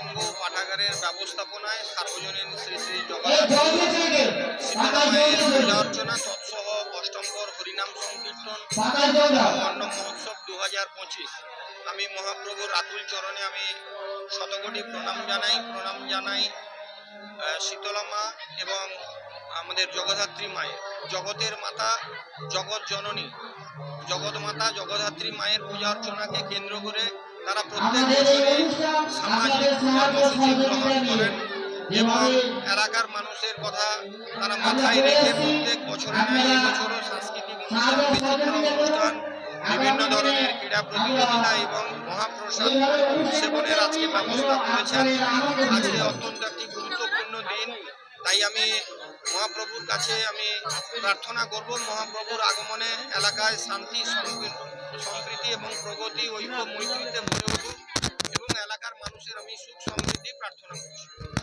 সংঘ পাঠাগারের ব্যবস্থাপনায় সার্বজনীন শ্রী শ্রী জগন্নাথ অর্চনা তৎসহ অষ্টমকর হরিনাম সংকীর্তন অন্ন মহোৎসব দু হাজার পঁচিশ। আমি মহাপ্রভুর আতুল চরণে আমি শতকোটি প্রণাম জানাই। প্রণাম জানাই শীতলা মা এবং আমাদের জগদ্ধাত্রী মায়ের। জগতের মাতা জগৎ জননী। জগৎ মাতা জগদ্ধাত্রী মায়ের পূজা অর্চনাকে কেন্দ্র করে তারা প্রত্যেক বছরে সামাজিক কর্মসূচি গ্রহণ করেন এবং এলাকার মানুষের কথা তারা মাথায় রেখে প্রত্যেক বছরে এই বছরও সাংস্কৃতিক অনুষ্ঠান বিচিত্র অনুষ্ঠান বিভিন্ন ধরনের ক্রীড়া প্রতিযোগিতা এবং মহাপ্রসাদ সেবনের আজকে ব্যবস্থা করেছেন। আজকে অত্যন্ত একটি গুরুত্বপূর্ণ দিন। তাই আমি মহাপ্রভুর কাছে আমি প্রার্থনা করব, মহাপ্রভুর আগমনে এলাকায় শান্তি সম্প্রী- সম্প্রীতি এবং প্রগতি, ঐক্য, মৈত্রীতে মনে এবং এলাকার মানুষের আমি সুখ, সমৃদ্ধি প্রার্থনা করছি।